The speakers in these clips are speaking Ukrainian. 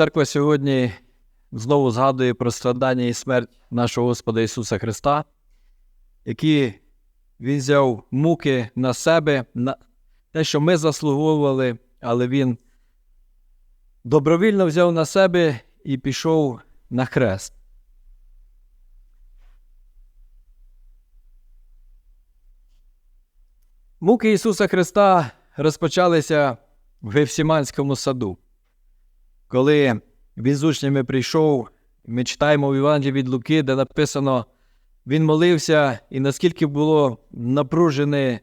Церква сьогодні знову згадує про страдання і смерть нашого Господа Ісуса Христа, які Він взяв муки на себе, на те, що ми заслуговували, але Він добровільно взяв на себе і пішов на хрест. Муки Ісуса Христа розпочалися в Гефсіманському саду. Коли він з учнями прийшов, ми читаємо в Євангелії від Луки, де написано, він молився, і наскільки було напружений,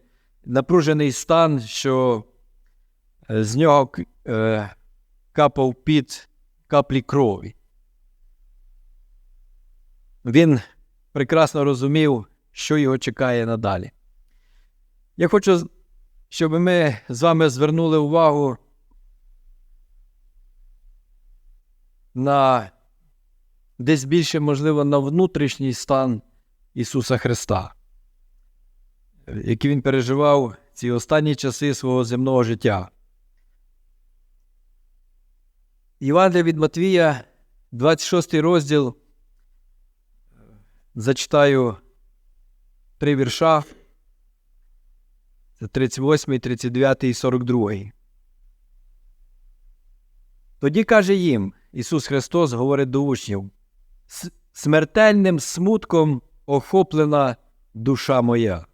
напружений стан, що е, з нього е, капав під каплі крові. Він прекрасно розумів, що його чекає надалі. Я хочу, щоб ми з вами звернули увагу на десь більше, можливо, на внутрішній стан Ісуса Христа, який Він переживав ці останні часи свого земного життя. Івангелія від Матвія, 26 розділ. Зачитаю три вірша. Це 38, 39 і 42. Тоді каже їм Ісус Христос говорить до учнів: смертельним смутком охоплена душа моя.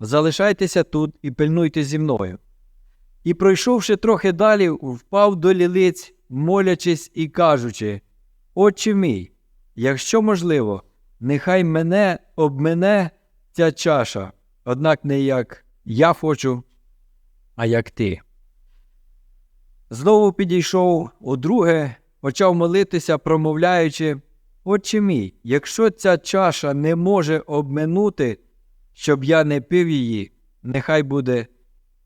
Залишайтеся тут і пильнуйте зі мною. І, пройшовши трохи далі, впав до лілиць, молячись і кажучи: Отче мій, якщо можливо, нехай мене обмене ця чаша, однак не як я хочу, а як ти. Знову підійшов удруге, почав молитися, промовляючи, Отче мій, якщо ця чаша не може обминути, щоб я не пив її, нехай буде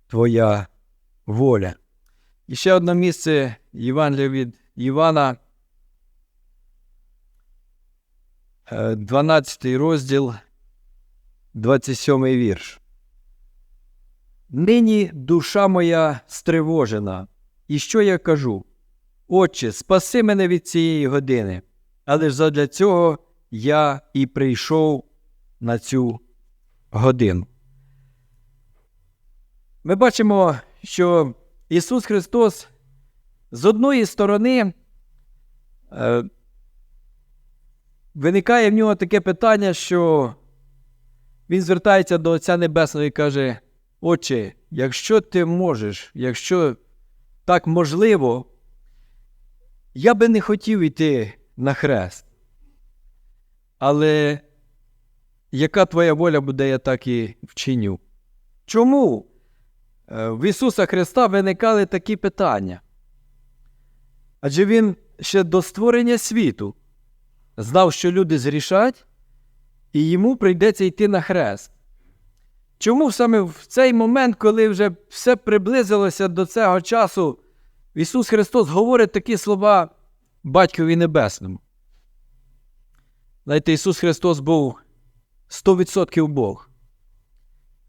твоя воля. І ще одне місце Євангелія від Івана, 12 розділ, 27 вірш. Нині душа моя стривожена, і що я кажу? Отче, спаси мене від цієї години, але ж задля цього я і прийшов на цю годину. Ми бачимо, що Ісус Христос з одної сторони е, виникає в нього таке питання, що Він звертається до Отця Небесного і каже: Отче, якщо ти можеш, якщо так можливо, я би не хотів йти на хрест. Але яка твоя воля буде, я так і вчиню. Чому е, в Ісуса Христа виникали такі питання? Адже Він ще до створення світу знав, що люди зрішать, і йому прийдеться йти на хрест. Чому саме в цей момент, коли вже все приблизилося до цього часу, Ісус Христос говорить такі слова Батькові Небесному? Знаєте, Ісус Христос був 100% Бог.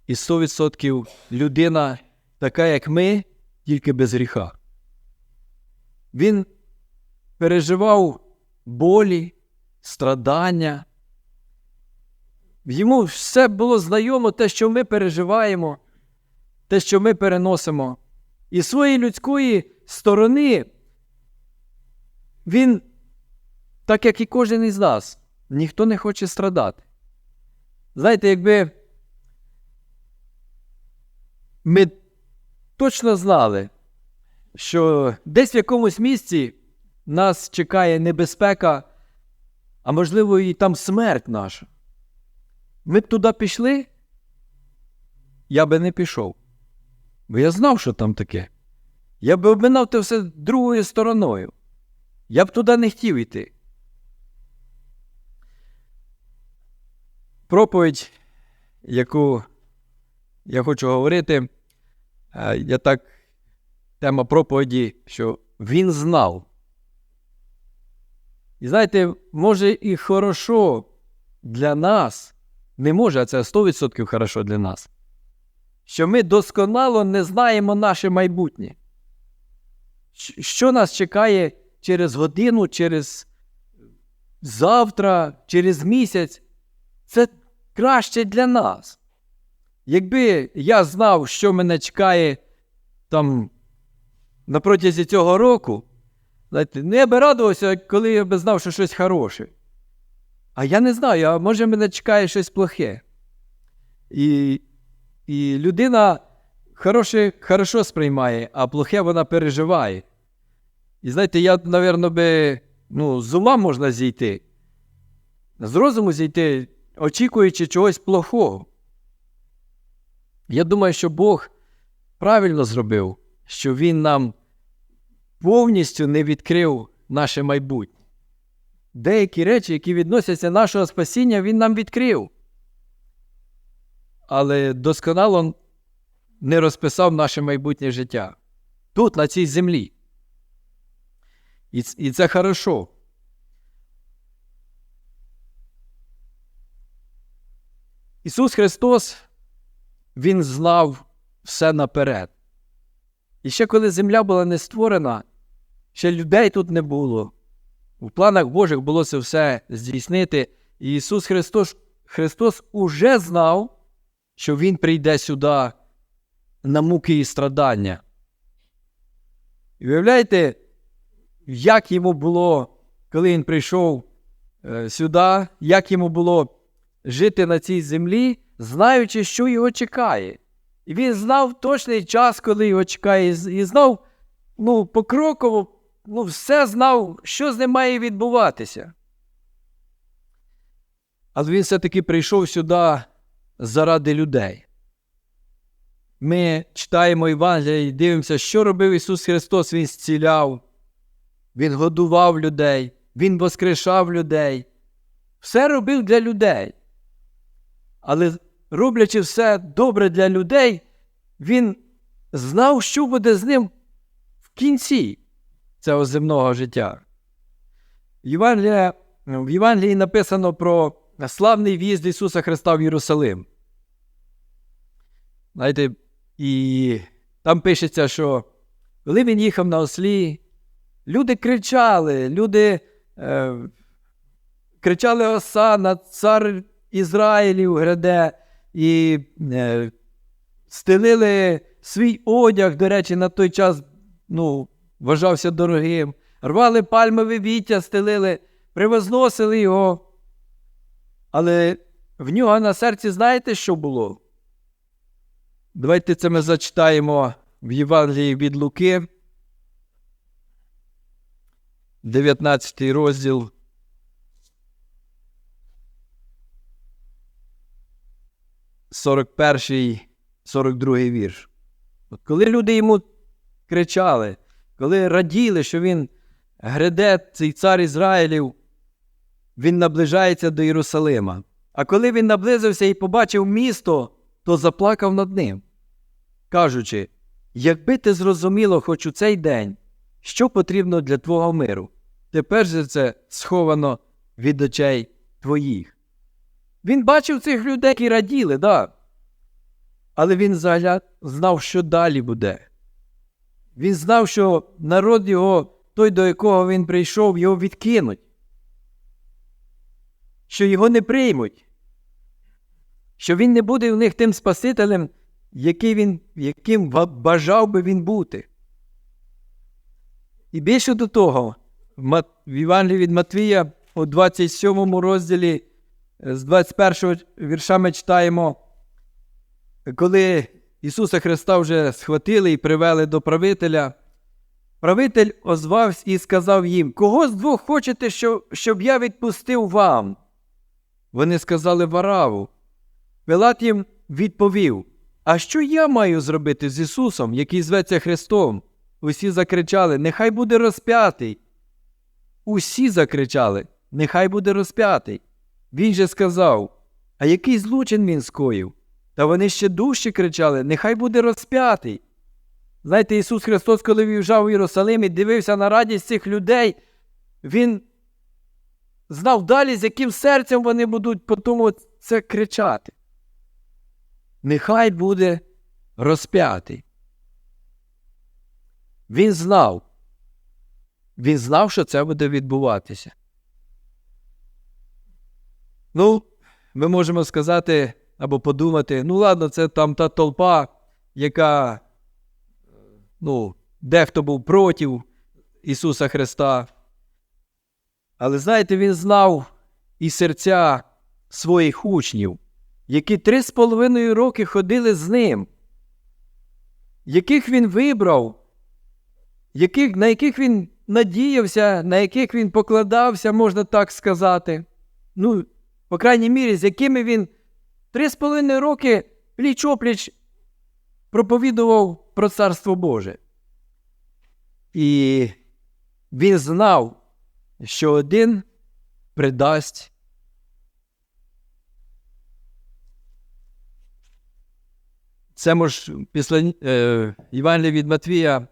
І 100% людина, така, як ми, тільки без гріха. Він переживав болі, страдання. Йому все було знайомо те, що ми переживаємо, те, що ми переносимо. І своєї людської сторони, він, так як і кожен із нас, ніхто не хоче страдати. Знаєте, якби ми точно знали, що десь в якомусь місці нас чекає небезпека, а можливо, і там смерть наша. Ми б туди пішли, я би не пішов. Бо я знав, що там таке. Я би обминав те все другою стороною. Я б туди не хотів йти. Проповідь, яку я хочу говорити, я так, тема проповіді, що він знав. І знаєте, може і хорошо для нас, не може, а це 100% хорошо для нас, що ми досконало не знаємо наше майбутнє. Що нас чекає через годину, через завтра, через місяць. Це краще для нас. Якби я знав, що мене чекає там на протязі цього року, знаєте, ну я би радувався, коли я би знав, що щось хороше. А я не знаю, а може мене чекає щось плохе. І і людина хороше, хорошо сприймає, а плохе вона переживає. І знаєте, я, напевно, би, ну, з ума можна зійти, з розуму зійти, очікуючи чогось плохого. Я думаю, що Бог правильно зробив, що Він нам повністю не відкрив наше майбутнє. Деякі речі, які відносяться нашого спасіння, Він нам відкрив. Але досконало не розписав наше майбутнє життя тут, на цій землі. І, це хорошо. Ісус Христос, Він знав все наперед. І ще коли земля була не створена, ще людей тут не було. У планах Божих було це все здійснити. І Ісус Христос Христос уже знав, що Він прийде сюди на муки і страдання. І виявляєте, як йому було, коли він прийшов е, сюди, як йому було жити на цій землі, знаючи, що його чекає. І він знав точний час, коли його чекає, і знав ну, покроково, ну, все знав, що з ним має відбуватися. Але він все-таки прийшов сюди заради людей. Ми читаємо Євангелія і дивимося, що робив Ісус Христос, Він зціляв, Він годував людей, Він воскрешав людей. Все робив для людей. Але роблячи все добре для людей, Він знав, що буде з ним в кінці цього земного життя. В Євангелії, в Євангелії написано про славний в'їзд Ісуса Христа в Єрусалим. Знаєте, і там пишеться, що коли він їхав на ослі, люди кричали, люди е, кричали Осана, цар Ізраїлів граде, і е, стелили свій одяг, до речі, на той час ну, вважався дорогим. Рвали пальмове віття, стелили, привозносили його. Але в нього на серці знаєте, що було? Давайте це ми зачитаємо в Євангелії від Луки, 19 розділ. Сорок перший, сорок другий вірш. От коли люди йому кричали, коли раділи, що він гряде, цей цар Ізраїлів, він наближається до Єрусалима. А коли він наблизився і побачив місто, то заплакав над ним, кажучи, якби ти зрозуміло хоч у цей день, що потрібно для твого миру, тепер же це сховано від очей твоїх. Він бачив цих людей, які раділи, да. але він загляд знав, що далі буде. Він знав, що народ його, той, до якого він прийшов, його відкинуть, що його не приймуть, що він не буде в них тим Спасителем, який він, яким бажав би він бути. І більше до того, в Євангелії від Матвія у 27 розділі з 21 вірша ми читаємо, коли Ісуса Христа вже схватили і привели до правителя, правитель озвався і сказав їм, кого з двох хочете, щоб я відпустив вам? Вони сказали Вараву. Пилат їм відповів: А що я маю зробити з Ісусом, який зветься Христом? Усі закричали: Нехай буде розп'ятий. Усі закричали: Нехай буде розп'ятий. Він же сказав: А який злочин він скоїв? Та вони ще дужче кричали: Нехай буде розп'ятий. Знаєте, Ісус Христос, коли в'їжджав у Єрусалим і дивився на радість цих людей, Він знав далі, з яким серцем вони будуть по тому це кричати нехай буде розп'ятий. Він знав, Він знав, що це буде відбуватися. Ну, ми можемо сказати або подумати: ну, ладно, це там та толпа, яка, ну, дехто був проти Ісуса Христа. Але знаєте, він знав і серця своїх учнів, які три з половиною роки ходили з ним, яких він вибрав, яких, на яких він надіявся, на яких він покладався, можна так сказати. Ну, по крайній мірі, з якими він три з половиною роки пліч-опліч проповідував про Царство Боже. І він знав, що один придасть. Це може після е, від Матвія,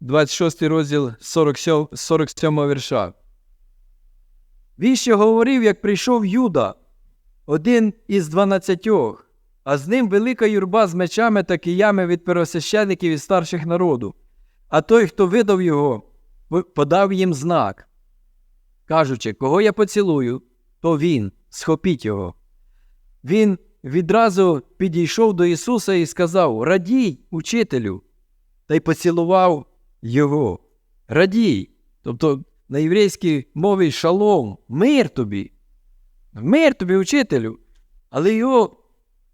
26 розділ 47, 47 вірша. Він ще говорив, як прийшов Юда, один із дванадцятьох, а з ним велика юрба з мечами та киями від первосвящеників і старших народу. А той, хто видав його, подав їм знак, кажучи, кого я поцілую, то він, схопіть його. Він відразу підійшов до Ісуса і сказав: Радій, учителю, та й поцілував його. Радій. Тобто на єврейській мові шалом, мир тобі, мир тобі, учителю. Але його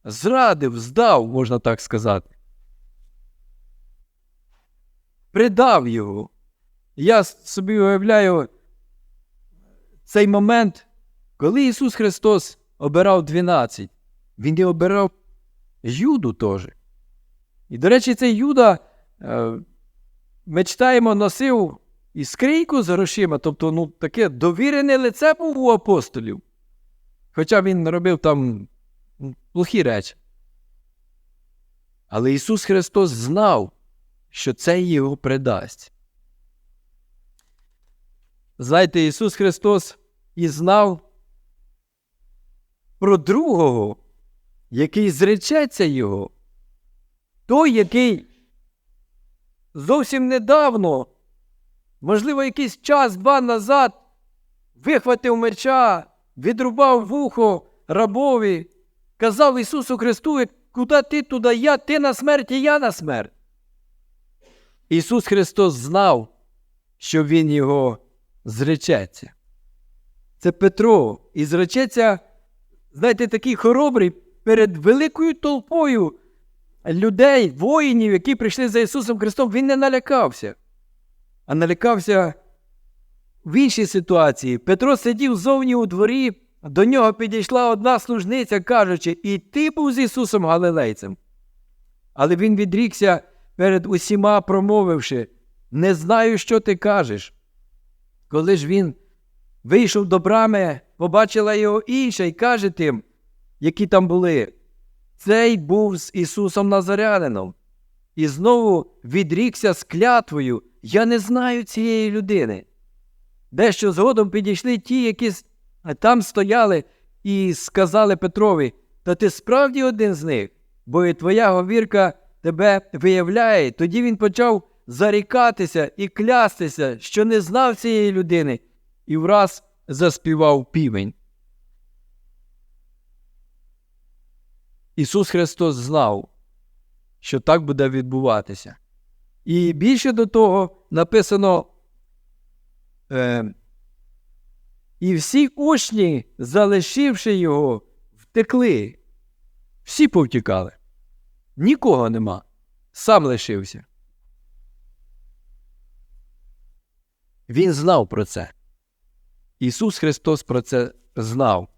зрадив, здав, можна так сказати. Придав його. Я собі уявляю цей момент, коли Ісус Христос обирав 12, Він і обирав Юду теж. І, до речі, цей Юда, е, ми читаємо, носив і скрійку з грошима, тобто ну, таке довірене лице був у апостолів. Хоча він робив там плохі речі. Але Ісус Христос знав, що це його придасть. Знаєте, Ісус Христос і знав про другого, який зречеться Його, той, який зовсім недавно, можливо, якийсь час два назад вихватив меча, відрубав вухо рабові, казав Ісусу Христу, куди ти туди я, ти на смерть і я на смерть. Ісус Христос знав, що Він його зречеться. Це Петро і зречеться, знаєте, такий хоробрий перед великою толпою людей, воїнів, які прийшли за Ісусом Христом, він не налякався, а налякався в іншій ситуації. Петро сидів зовні у дворі, до нього підійшла одна служниця, кажучи, і ти був з Ісусом Галилейцем. Але він відрікся перед усіма, промовивши, не знаю, що ти кажеш. Коли ж він вийшов до брами, побачила його інша і каже тим, які там були, цей був з Ісусом Назарянином. І знову відрікся з клятвою, я не знаю цієї людини. Дещо згодом підійшли ті, які там стояли, і сказали Петрові, та ти справді один з них, бо і твоя говірка тебе виявляє. Тоді він почав зарікатися і клястися, що не знав цієї людини, і враз заспівав півень. Ісус Христос знав, що так буде відбуватися. І більше до того написано. Е, і всі учні, залишивши його, втекли. Всі повтікали. Нікого нема. Сам лишився. Він знав про це. Ісус Христос про це знав.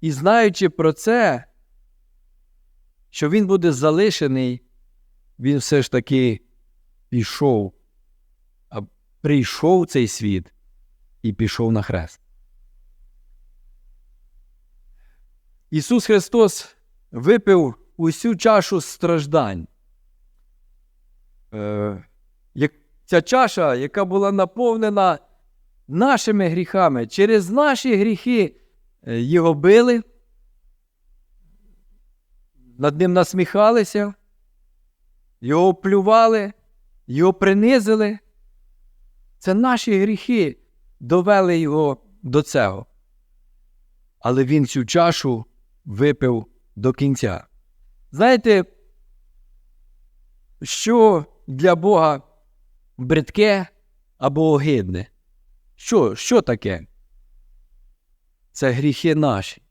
І знаючи про це, що Він буде залишений, Він все ж таки пішов, прийшов цей світ і пішов на хрест. Ісус Христос випив усю чашу страждань. Е, Ця чаша, яка була наповнена нашими гріхами, через наші гріхи е, його били, над ним насміхалися, його плювали, його принизили. Це наші гріхи довели його до цього. Але він цю чашу випив до кінця. Знаєте, що для Бога бридке або огидне? Що, що таке? Це гріхи наші.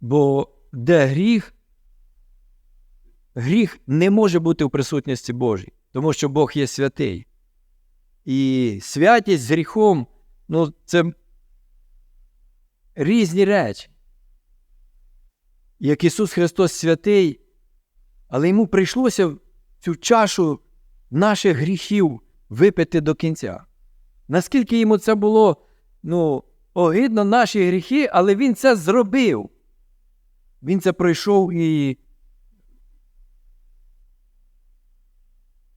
Бо де гріх, гріх не може бути в присутності Божій, тому що Бог є святий. І святість з гріхом ну, це різні речі. Як Ісус Христос святий, але йому прийшлося цю чашу наших гріхів випити до кінця. Наскільки йому це було ну, огидно наші гріхи, але він це зробив. Він це пройшов і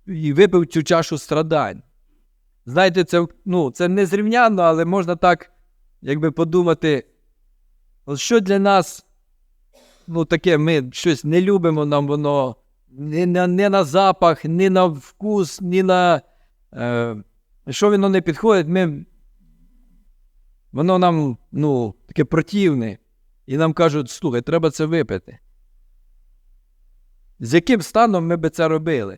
і випив цю чашу страдань. Знаєте, це ну, це незрівнянно, але можна так якби подумати, що для нас ну, таке, ми щось не любимо, нам воно не на, не на запах, ні на вкус, ні на. Е, що воно не підходить, ми, воно нам ну, таке противне. І нам кажуть, слухай, треба це випити. З яким станом ми би це робили?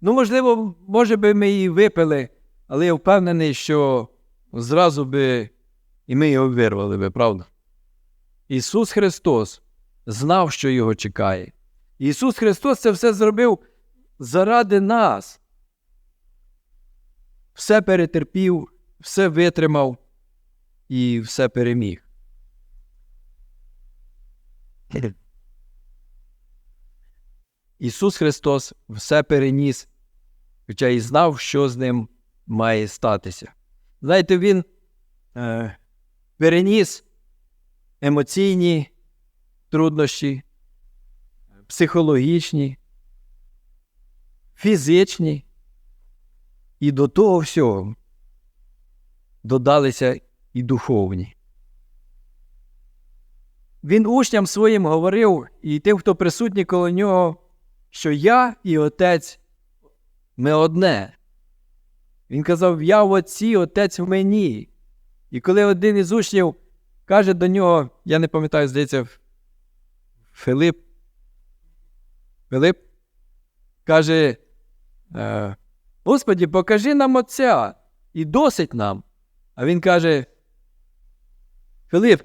Ну, можливо, може би ми її випили, але я впевнений, що зразу би і ми його вирвали би, правда? Ісус Христос знав, що його чекає. Ісус Христос це все зробив заради нас. Все перетерпів, все витримав і все переміг. Ісус Христос все переніс, хоча і знав, що з ним має статися. Знаєте, Він е, переніс емоційні труднощі, психологічні, фізичні, і до того всього додалися і духовні. Він учням своїм говорив і тим, хто присутній коло нього, що я і отець ми одне. Він казав: Я в отці, отець в мені. І коли один із учнів каже до нього, я не пам'ятаю, здається, Филип, Филип каже, «Е, Господі, покажи нам Отця і досить нам. А він каже, Филип,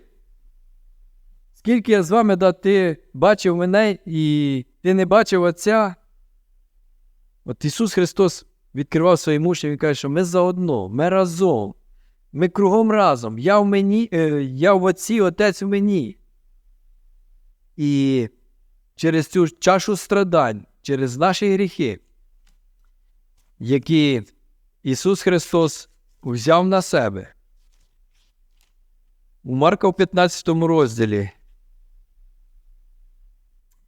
скільки я з вами да ти бачив мене і ти не бачив Отця? От Ісус Христос відкривав свої муші, Він каже, що ми заодно, ми разом, ми кругом разом. Я в мені, е, я в Отці, Отець в мені. І через цю чашу страдань, через наші гріхи, які Ісус Христос взяв на себе. У Марка в 15 розділі,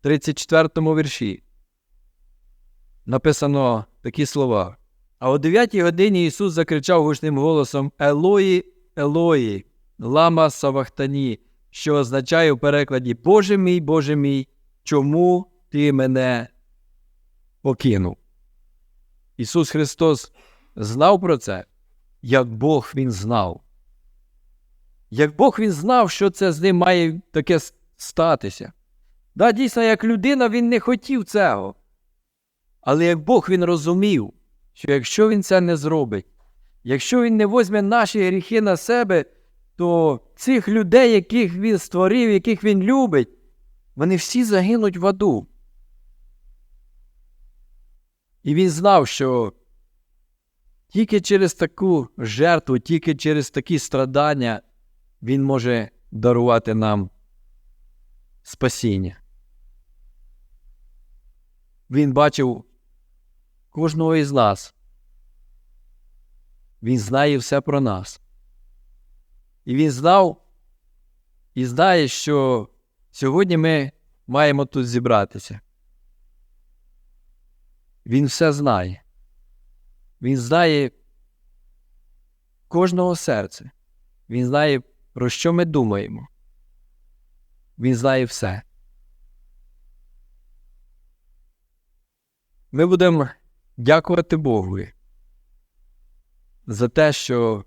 34 вірші, написано такі слова. А о 9 годині Ісус закричав гучним голосом Елої, Елої, лама Савахтані, що означає в перекладі Боже мій, Боже мій, чому ти мене покинув? Ісус Христос знав про це, як Бог Він знав. Як Бог Він знав, що це з ним має таке статися. Да, дійсно, як людина він не хотів цього. Але як Бог він розумів, що якщо він це не зробить, якщо він не возьме наші гріхи на себе, то цих людей, яких він створив, яких він любить, вони всі загинуть в аду. І він знав, що тільки через таку жертву, тільки через такі страдання він може дарувати нам спасіння. Він бачив кожного із нас. Він знає все про нас. І він знав і знає, що сьогодні ми маємо тут зібратися. Він все знає. Він знає кожного серця. Він знає, про що ми думаємо. Він знає все. Ми будемо дякувати Богу за те, що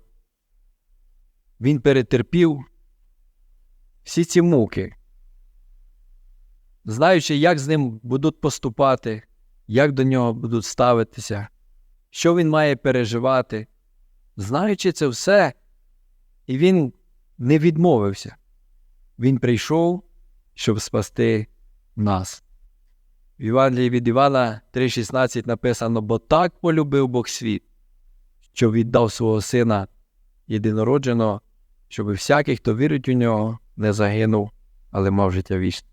він перетерпів всі ці муки, знаючи, як з ним будуть поступати, як до нього будуть ставитися, що він має переживати. Знаючи це все, і він не відмовився. Він прийшов, щоб спасти нас. В Євангелії від Івана 3,16 написано: бо так полюбив Бог світ, що віддав свого Сина єдинородженого, щоб всякий, хто вірить у нього, не загинув, але мав життя вічне.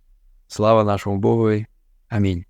Слава нашому Богові. Амінь.